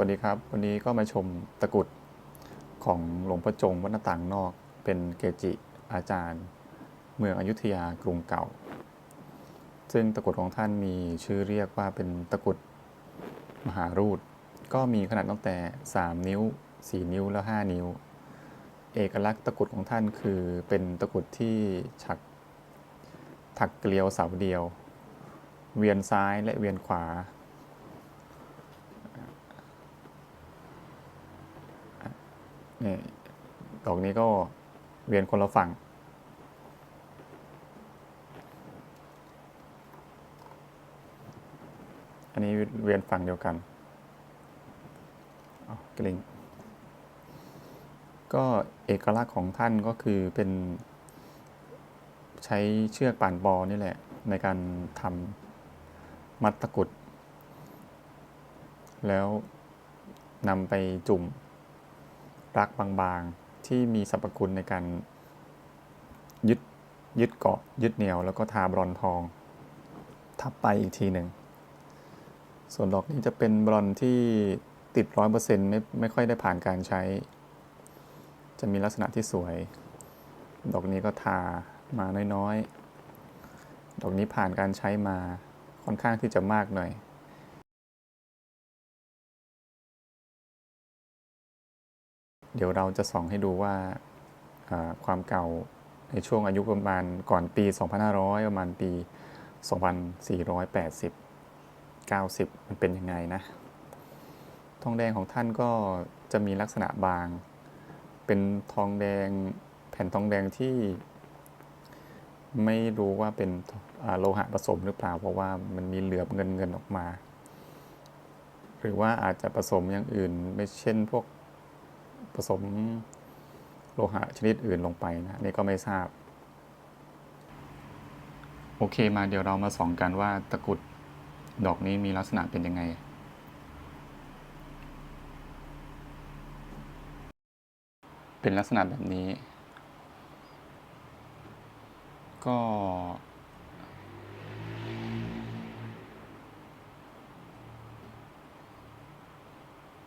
วัสดีครับ วันนี้ก็มาชมตะกุดของหลวงพ่อจงวัดหน้าต่างนอก เป็นเกจิอาจารย์ เมืองอยุธยากรุงเก่า ซึ่งตะกุดของท่านมีชื่อเรียกว่าเป็นตะกุดมหารูด ก็มีขนาดตั้งแต่ 3 นิ้ว 4 นิ้วแล้ว5นิ้ว เอกลักษณ์ตะกุดของท่านคือเป็นตะกุดที่ฉักถักเกลียวเสาเดียว เวียนซ้ายและเวียนขวา นี่ดอกนี้ก็เวียนคนละฝั่ง อันนี้เวียนฝั่งเดียวกันอ๋อกลิงก็เอกลักษณ์ของท่านก็คือเป็นใช้เชือกป่านบอนี่แหละ ในการทำมัดตะกุด แล้วนำไปจุ่ม รักบางๆ ที่มีสรรพคุณในการยึดยึดเกาะยึดเหนี่ยวแล้วก็ทาบรอนทอง ทับไปอีกทีหนึ่ง ส่วนดอกนี้จะเป็นบรอนที่ติดร้อยเปอร์เซ็นต์ไม่ไม่ค่อยได้ผ่านการใช้ จะมีลักษณะที่สวย ดอกนี้ก็ทามาน้อยๆ ดอกนี้ผ่านการใช้มาค่อนข้างที่จะมากหน่อย เดี๋ยวเราจะส่องให้ดูว่าความเก่าในช่วงอายุประมาณก่อนปี 2500 ประมาณปี 2480 90 มันเป็นยังไงนะ ทองแดงของท่านก็จะมีลักษณะบาง เป็นทองแดงแผ่นทองแดงที่ ไม่รู้ว่าเป็นโลหะผสมหรือเปล่า เพราะว่ามันมีเหลือบเงินเงินออกมา หรือว่าอาจจะผสมอย่างอื่น ไม่เช่นพวก ผสมโลหะชนิดอื่นลงไปนะนี่ก็ไม่ทราบ โอเคมาเดี๋ยวเรามาส่องกันว่าตะกรุดดอกนี้มีลักษณะเป็นยังไงเป็นลักษณะแบบนี้ ก็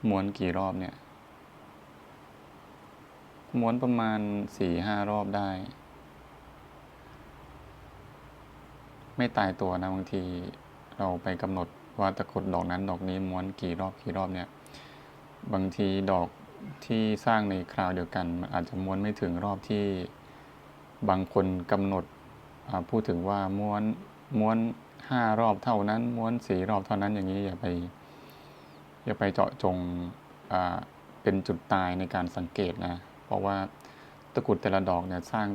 ม้วนกี่รอบเนี่ย ม้วนประมาณสี่ห้ารอบได้ ไม่ตายตัวนะบางทีเราไปกำหนดว่าตะกรุดดอกนั้นดอกนี้ม้วนกี่รอบกี่รอบเนี่ย บางทีดอกที่สร้างในคราวเดียวกันมันอาจจะม้วนไม่ถึงรอบที่บางคนกำหนดพูดถึงว่าม้วนม้วนห้ารอบเท่านั้น ม้วนสี่รอบเท่านั้นอย่างนี้อย่าไป อย่าไปเจาะจงเป็นจุดตายในการสังเกตนะ ราะว่าตะกรุดแต่ละดอกเนี่ยสร้าง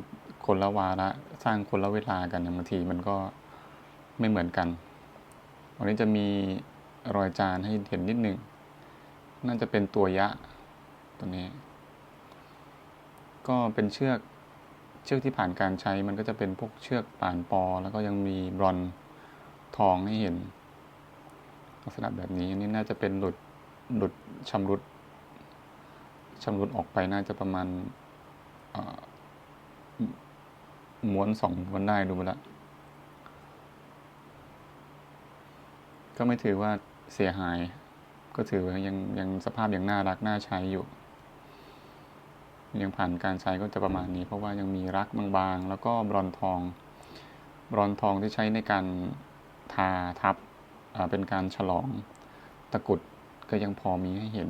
คนละวาระสร้างคนละเวลากันบางทีมันก็ไม่เหมือนกันวันนี้จะมีรอยจานให้เห็นนิดหนึ่ง น่าจะเป็นตัวยะตัวนี้ ก็เป็นเชือกเชือกที่ผ่านการใช้มันก็จะเป็นพวกเชือกป่านปอ แล้วก็ยังมีบรอนทองให้เห็นลักษณะแบบนี้อันนี้น่าจะเป็นหลุดหลุดชำรุด ชำรุดออกไปน่าจะประมาณม้วนสองม้วนได้ดูไปแล้วก็ไม่ถือว่าเสียหาย ก็ถือว่ายังยังสภาพยังน่ารักน่าใช้อยู่ ยังผ่านการใช้ก็จะประมาณนี้ เพราะว่ายังมีรักบางๆ แล้วก็บรอนทอง บรอนทองที่ใช้ในการทาทับเป็นการฉลองตะกรุดก็ยังพอมีให้เห็น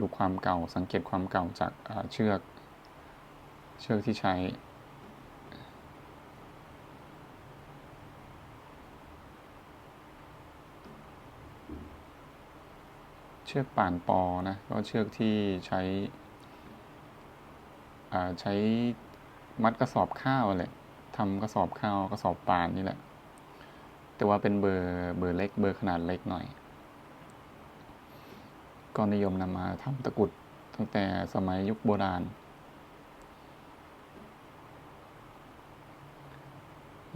ดูความเก่าสังเกตความเก่าจากเชือกเชือกที่ใช้เชือกป่านปอนะก็เชือกที่ใช้ใช้มัดกระสอบข้าวแหละทำกระสอบข้าวกระสอบป่านนี่แหละ แต่ว่าเป็นเบอร์เบอร์เล็กเบอร์ขนาดเล็กหน่อย ก็นิยมนำมาทำตะกรุดตั้งแต่สมัยยุคโบราณ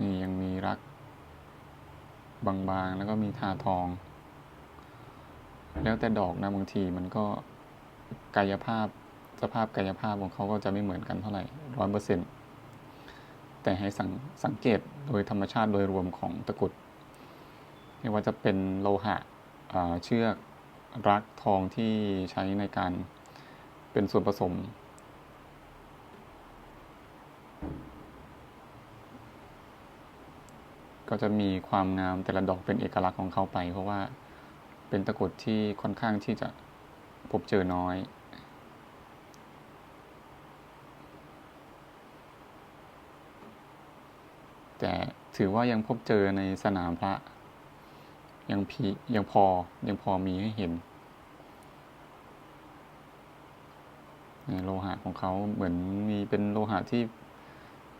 นี่ยังมีรัก บางๆ แล้วก็มีทาทอง แล้วแต่ดอกนะบางทีมันก็กายภาพสภาพกายภาพของเขาก็จะไม่เหมือนกันเท่าไหร่ร้อยเปอร์เซ็นต์แต่ให้สังสงเกตโดยธรรมชาติโดยรวมของตะกรุดไม่ว่าจะเป็นโลหะเชือก รักทองที่ใช้ในการเป็นส่วนผสม ก็จะมีความงามแต่ละดอกเป็นเอกลักษณ์ของเขาไป เพราะว่าเป็นตะกรุดที่ค่อนข้างที่จะพบเจอน้อยแต่ถือว่ายังพบเจอในสนามพระ ยังพียังพอยังพอมีให้เห็นโลหะของเขาเหมือนมีเป็นโลหะที่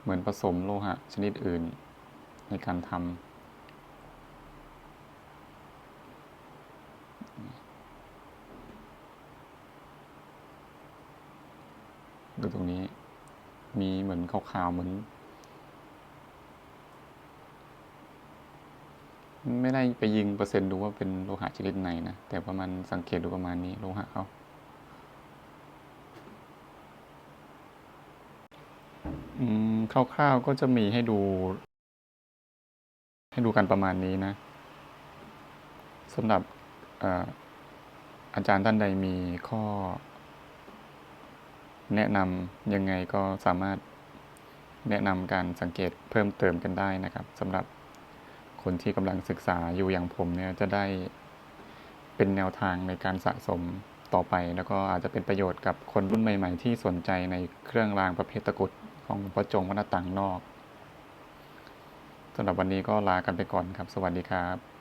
เหมือนผสมโลหะชนิดอื่นในการทำดูตรงนี้มีเหมือนขาวๆเหมือน ไม่ได้ไปยิงเปอร์เซ็นต์ดูว่าเป็นโลหะชนิดไหนนะ แต่ประมาณสังเกตดูประมาณนี้โลหะเขาอืมคร่าวๆก็จะมีให้ดู ให้ดูกันประมาณนี้นะสำหรับอาจารย์ท่านใดมีข้อ แนะนำยังไงก็สามารถแนะนำการสังเกตเพิ่มเติมกันได้นะครับสำหรับ คนที่กำลังศึกษาอยู่อย่างผมเนี่ยจะได้เป็นแนวทางในการสะสมต่อไป แล้วก็อาจจะเป็นประโยชน์กับคนรุ่นใหม่ ๆ ที่สนใจในเครื่องรางประเภทตะกุดของพระจงวัดหน้าต่างนอกสำหรับวันนี้ก็ลากันไปก่อนครับ สวัสดีครับ